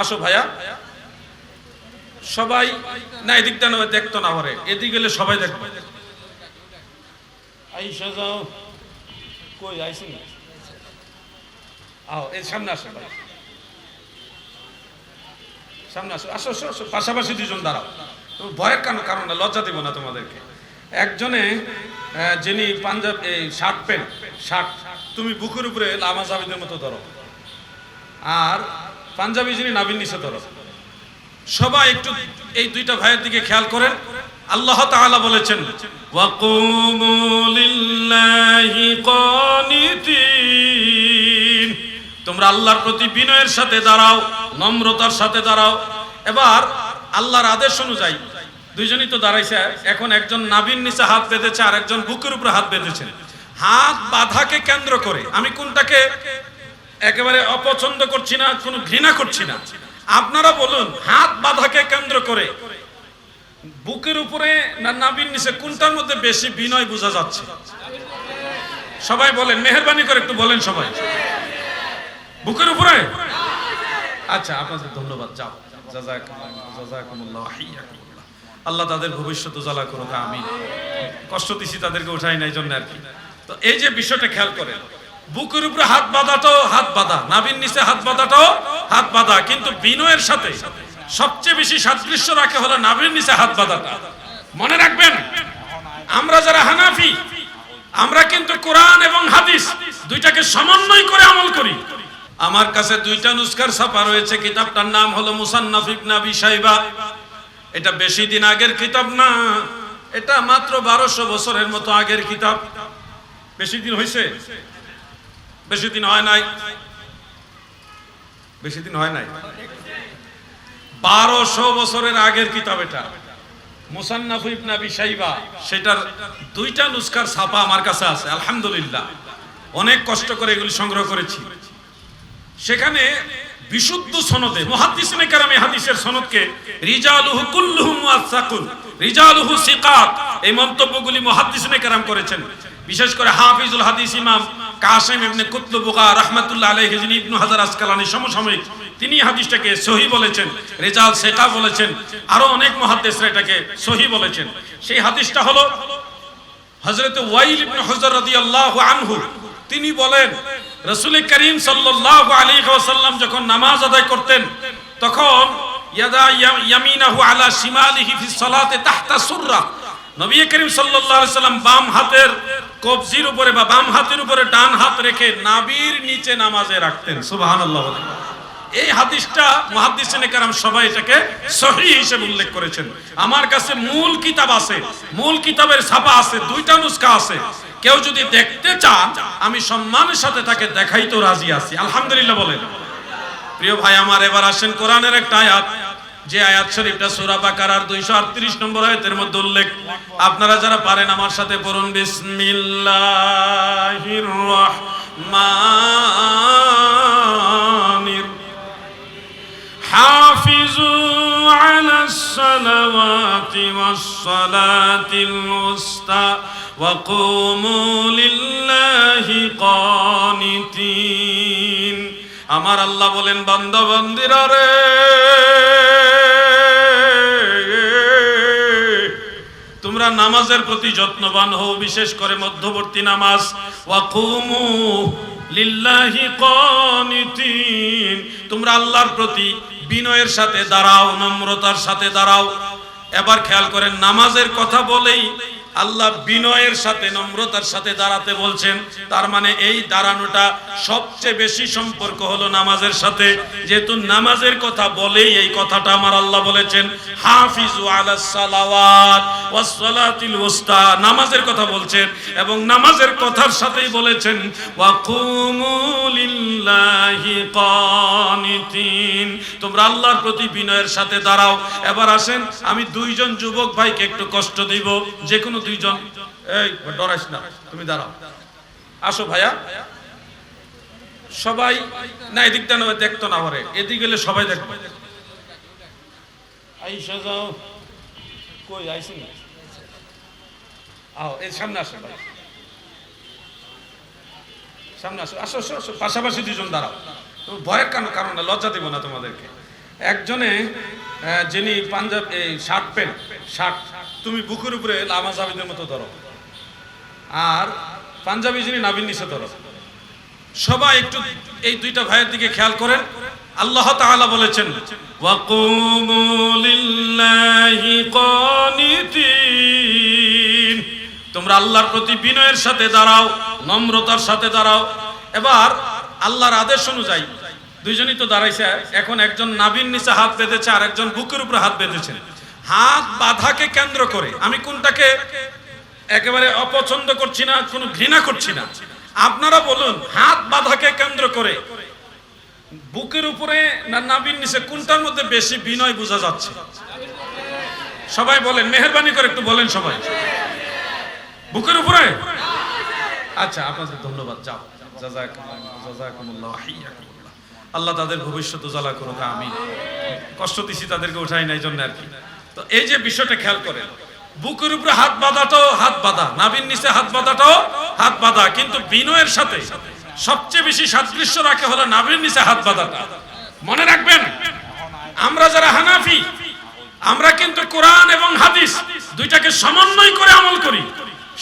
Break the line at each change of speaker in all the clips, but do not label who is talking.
আসো ভাইয়া। সবাই না, এদিকটা নয় দেখতো না পরে এদিক গেলে সবাই দেখবে। আইসা যাও। কই আইসি না? আও, এই সামনে আসো ভাই। সামনে আসো আসো আসো আসো। পাশাপাশি দুজন দাঁড়াও। ভয়ের কারণ কারণ না, লজ্জা দেবো না তোমাদেরকে। একজনে যিনি পাঞ্জাব, এই শার্ট প্যান্ট, শার্ট, তুমি বুকের উপরে লামা জাবিদের মতো ধরো। আর পাঞ্জাবি যিনি নাবিন নিচে ধরো সবাই একটু এই দুইটা ভাইয়ের দিকে খেয়াল করেন। আল্লাহ তাআলা বলেছেন তোমরা আল্লাহর প্রতি বিনয়ের সাথে দাঁড়াও, নম্রতার সাথে দাঁড়াও। এবার আল্লাহর আদেশ অনুযায়ী দুইজনই তো দাঁড়াইছে, এখন একজন নাবিন নিচে হাত বেঁধেছে আর একজন বুকের উপরে হাত বেঁধেছেন। হাত বাধাকে কেন্দ্র করে, আমি কোনটাকে একেবারে অপছন্দ করছি না, কোনো ঘৃণা করছি না। আপনারা বলুন, হাত বাধাকে কেন্দ্র করে বুকের উপরে না নাবিন নিচে কোনটার মধ্যে বেশি বিনয় বোঝা যাচ্ছে? সবাই বলেন, মেহরবানি করে একটু বলেন সবাই। বুকের উপরে? আচ্ছা আপনাদের ধন্যবাদ, যাও। আল্লাহ তাদের ভবিষ্যৎ উজালা করুক, আমিন। কষ্ট দিছি তাদেরকে উঠাই নাই জন্য আর কি। তো এই যে বিষয়টা খেয়াল করেন বুকের উপরে হাত বাঁধাটাও হাত বাঁধা। নাবির নিচে হাত বাঁধাটাও হাত বাঁধা। কিন্তু বিনয়ের সাথে সবচেয়ে বেশি সাদৃশ্য রাখে হলো নাবির নিচে হাত বাঁধাটা। মনে রাখবেন, আমরা যারা হানাফি, আমরা কিন্তু কোরআন এবং হাদিস দুইটাকে সমন্বয় করে আমল করি। আমার কাছে দুইটা নুস্কার ছাপা রয়েছে। কিতাবটার নাম হলো মুসান্নাফ ইবনে আবি শাইবা। এটা বেশি দিন আগের কিতাব না, এটা মাত্র বারোশো বছরের মতো আগের কিতাব। বেশি দিন হয়েছে বেশি দিন হয় নাই। বেশি দিন হয় নাই। বারোশো বছরের আগের কিতাব এটা। সেটার দুইটা নুস্কার ছাপা আমার কাছে আছে, আলহামদুলিল্লাহ। অনেক কষ্ট করে এগুলি সংগ্রহ করেছি। সেখানে বিশুদ্ধ সনদে, মুহাদ্দিসিনে কেরামে হাদিসের সনদকে, রিজালুহু কুল্লুহুম মুআসাকুন রিজালুহু সিকাত, এই মন্তব্যগুলি করেছেন। বিশেষ করে হাফিজুল হাদিস ইমাম কাসিম ইবনে কুতলুবুকা রাহমাতুল্লাহ আলাইহি, যিনি ইবনু হাজার আসকালানি সমসাময়িক, তিনি হাদিসটাকে সহি বলেছেন, রেজাল শেখা বলেছেন, আরও অনেক মুহাদ্দিসরা এটাকে সহি বলেছেন। সেই হাদিসটা হলো হযরত ওয়াইল ইবনে হুজর রাদিয়াল্লাহু আনহু, তিনি বলেন, রাসূল করিম সাল্লাল্লাহু আলাইহি ওয়াসাল্লাম যখন নামাজ আদায় করতেন, তখন ইয়াদা ইয়ামিনাহু আলা শিমালিহি ফি সালাতে তাহতা সুররা নবী করিম সাল্লাম বাম হাতের কবজির উপরে বা বাম হাতের উপরে ডান হাত রেখে নাবির নিচে নামাজে রাখতেন। সুবহানাল্লাহ। বলেন এই হাদিসটা মুহাদ্দিসিনে কারাম সবাই এটাকে সহি হিসেবে উল্লেখ করেছেন। আমার কাছে মূল কিতাব আছে, মূল কিতাবের ছাপা আছে, দুইটা নুসখা আছে। কেউ যদি দেখতে চান, আমি সম্মানের সাথে তাকে দেখাইতেও রাজি আছি। আলহামদুলিল্লাহ বলেন। প্রিয় ভাই, আমার এবার আসেন কোরআনের একটা আয়াত। যে আয়াত শরীফটা সূরা বাকারার 238 নম্বর আয়াতের মধ্যে উল্লেখ আপনারা যারা পারেন আমার সাথে পড়ুন বিসমিল্লাহির রহমানির حافظوا على الصلوات والصلاة الوسطى وقوموا لله قانتين আমার আল্লাহ বলেন বান্দা বান্দিরা রে নামাজের প্রতি যত্নবান হও, বিশেষ করে মধ্যবর্তী নামাজ। ওয়াকুমু লিল্লাহি কানিতিন। তোমরা আল্লাহর প্রতি বিনয়ের সাথে দাঁড়াও, নম্রতার সাথে দাঁড়াও। এবার খেয়াল করেন, নামাজের কথা বলেই আল্লাহ বিনয়ের সাথে, নম্রতার সাথে দাঁড়াতে বলছেন। তার মানে এই দাঁড়ানোটা সবচেয়ে বেশি সম্পর্ক হলো নামাজের সাথে। যেহেতু নামাজের কথা বলেই এই কথাটা আমার আল্লাহ বলেছেন, হাফিজু উস্তা নামাজের কথা বলছেন এবং নামাজের কথার সাথেই বলেছেন, ওয়া তোমরা আল্লাহর প্রতি বিনয়ের সাথে দাঁড়াও। এবার আসেন, আমি দুইজন যুবক ভাইকে একটু কষ্ট দিব। যে কোনো দুইজন, এই ডরাইস না, তুমি দাঁড়াও। আসো ভাইয়া। সবাই, না, এদিকটা নয়, দেখতো না পরে এদিক গেলে সবাই দেখবে। আইসা যাও। কই আইসি না? আও, এই সামনে আসো ভাই। সামনে আসো আসো আসো আসো। পাশাপাশি দুজন দাঁড়াও। তুমি ভয়ের কারণ কারণ না, লজ্জা দেবো না তোমাদেরকে। একজনে যিনি পাঞ্জাব, এই শার্ট প্যান্ট, শার্ট তুমি বুকের উপরে লামা জাবিদের মতো ধরো। আর পাঞ্জাবি যিনি নাবিন নিচে ধরো। সবাই একটু এই দুইটা ভাইয়ের দিকে খেয়াল করেন। আল্লাহ তাআলা বলেছেন তোমরা আল্লাহর প্রতি বিনয়ের সাথে দাঁড়াও, নম্রতার সাথে দাঁড়াও। এবার আল্লাহর আদেশ অনুযায়ী, দুইজনই তো দাঁড়াইছে, এখন একজন নাবিন নিচে হাত বেঁধেছে আর একজন বুকের উপরে হাত বেঁধেছেন। হাত বাধাকে কেন্দ্র করে। আমি কোনটাকে একেবারে অপছন্দ করছি না, কোনো ঘৃণা করছি না। আপনারা বলুন, হাত বাধাকে কেন্দ্র করে বুকের উপরে না নিচে কোনটার মধ্যে বেশি বিনয় বোঝা যাচ্ছে? সবাই বলেন, মেহরবানি করে একটু বলেন সবাই। বুকের উপরে? আচ্ছা আপনাদের ধন্যবাদ, যাও। আল্লাহ তাদের ভবিষ্যৎ উজালা করুক আমি কষ্ট দিছি তাদেরকে উঠাই নাই জন্য আর কি। তো এই যে বিষয়টা খেয়াল করেন, বুকের উপরে হাত বাঁধাটাও হাত বাঁধা নাবির নিচে হাত বাঁধাটাও হাত বাঁধা, কিন্তু বিনয়ের সাথে সবচেয়ে বেশি সাদৃশ্য রাখে হলো নাবির নিচে হাত বাঁধাটা। মনে রাখবেন, আমরা যারা হানাফি, আমরা কিন্তু কোরআন এবং হাদিস দুইটাকে সমন্বয় করে আমল করি।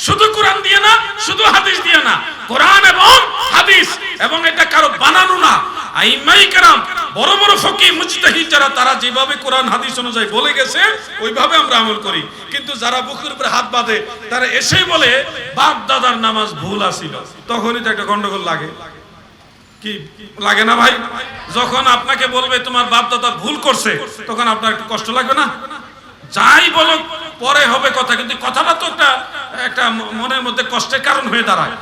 শুধু কোরআন দিয়ে না, শুধু হাদিস দিয়ে না, কোরআন এবং হাদিস, এবং এটা কারও বানানো না। আইমাই কারাম বড় বড় ফকি মুজতাহিদ যারা, তারা যেভাবে কোরআন, হাদিস অনুযায়ী বলে গেছে, ওইভাবে আমরা আমল করি। কিন্তু যারা বুকের উপরে হাত বাঁধে, তারা এসেই বলে, বাপ দাদার নামাজ ভুল আসিল তখনই তো একটা গন্ডগোল লাগে। কি, লাগে না ভাই? যখন আপনাকে বলবে, তোমার বাপ দাদা ভুল করছে, তখন আপনার একটু কষ্ট লাগবে না? যাই বলো পরে হবে কথা, কিন্তু কথাটা তো একটা একটা মনের মধ্যে কষ্টের কারণ হয়ে দাঁড়ায়।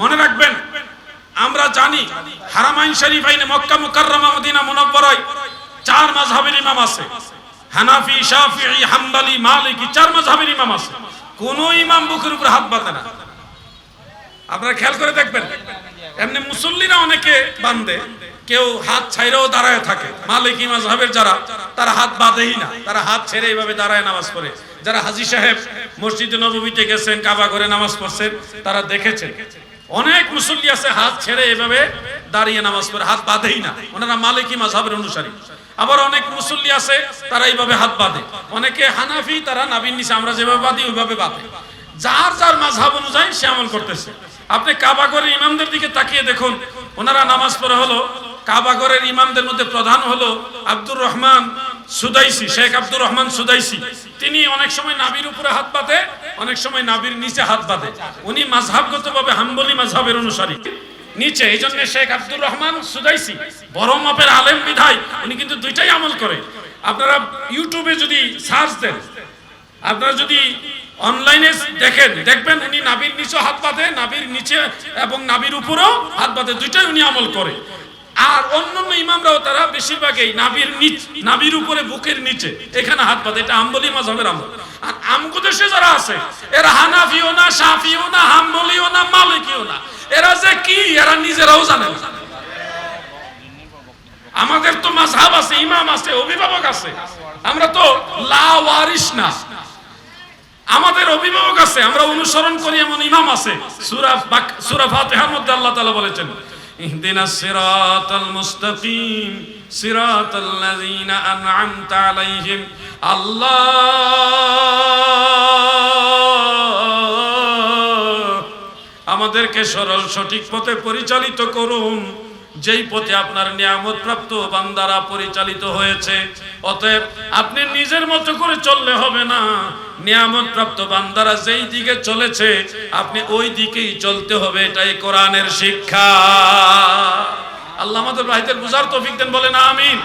মনে রাখবেন আমরা জানি হারামাইন শরীফ আইনে মক্কা মুকাররমা মদিনা মুনাব্বরায় চার মাযহাবের ইমাম আছে। হানাফি শাফিঈ হাম্বলি, মালিকি চার মাযহাবের ইমাম আছে। কোন ইমাম বুকের উপর হাত বাঁধে না। আপনারা খেয়াল করে দেখবেন, এমনি মুসল্লিরা অনেকে বান্ধে কেউ হাত ছাইরেও দাঁড়ায় থাকে। মালিকি মাযহাবের যারা, তারা হাত বাঁধেই না। তারা হাত ছেড়ে এইভাবে দাঁড়ায় নামাজ পড়ে। যারা হাজী সাহেব মসজিদে নববীতে গেছেন, কাবা ঘরে নামাজ পড়ছেন, তারা দেখেছেন। অনেক মুসল্লি আছে, হাত ছেড়ে এভাবে দাঁড়িয়ে নামাজ পড়ে, হাত বাঁধেই না। ওনারা মালিকি মাযহাবের অনুসারী। আবার অনেক মুসল্লি আছে, তারা এইভাবে হাত বাঁধে। অনেকে হানাফি, তারা নাবিন নিচে, আমরা যেভাবে বাঁধি, ওইভাবে বাঁধে। যার যার মাঝহাব অনুযায়ী সে আমল করতেছে। আপনি কাবাগরের ইমামদের দিকে তাকিয়ে দেখুন, ওনারা নামাজ পড়ে হলো কাবাগরের ইমামদের মধ্যে প্রধান হলো আব্দুর রহমান সুদাইসি, শেখ আব্দুর রহমান সুদাইসি। তিনি অনেক সময় নাবির উপরে হাত বাঁধে অনেক সময় নাবির নিচে হাত বাঁধে। উনি মাঝহাবগতভাবে হাম্বলি মাঝহাবের অনুসারী। নিচে, এই জন্য শেখ আব্দুর রহমান সুদাইসি, বড় মাপের আলেম বিধায় উনি কিন্তু দুইটাই আমল করে। আপনারা ইউটিউবে যদি সার্চ দেন, আপনারা যদি অনলাইনে দেখেন, দেখবেন উনি নাবির নিচে হাত বাঁধে, নাবির নিচে এবং নাবির উপরেও হাত বাঁধে, দুইটাই উনি আমল করে। আর অন্যান্য ইমামরাও তারা বেশিরভাগই নাবির নিচ নাবির উপরে বুকের নিচে। এখানে হাত বাঁধে, এটা আম্বলি মাযহাবের আমল। আর আমগো দেশে যারা আছে, এরা হানাফিও না, শাফিও না, হাম্বলিও না, মালিকিও না। এরা যে কি, এরা নিজেরাও জানে না। আমাদের তো মাযহাব আছে, ইমাম আছে, অভিভাবক আছে। আমরা তো লা ওয়ারিস না। আমাদের অভিভাবক আছে, আমরা অনুসরণ করি এমন ইমাম আছে। সূরা সূরা ফাতিহার মধ্যে আল্লাহ তাআলা বলেছেন ইহদিনাস সিরাতাল মুস্তাকিম সিরাতাল লাযিনা আন'আমতা আলাইহিম আল্লাহ আমাদেরকে সরল সঠিক পথে পরিচালিত করুন। যেই পথে আপনার নিয়ামত প্রাপ্ত বান্দারা পরিচালিত হয়েছে, অতএব আপনি নিজের মতো করে চললে হবে না। নিয়ামত প্রাপ্ত বান্দারা যেই দিকে চলেছে, আপনি ওই দিকেই চলতে হবে, এটাই কোরআনের শিক্ষা। আল্লাহ আমাদের ভাইদের বুঝার তৌফিক দেন, বলেন আমিন।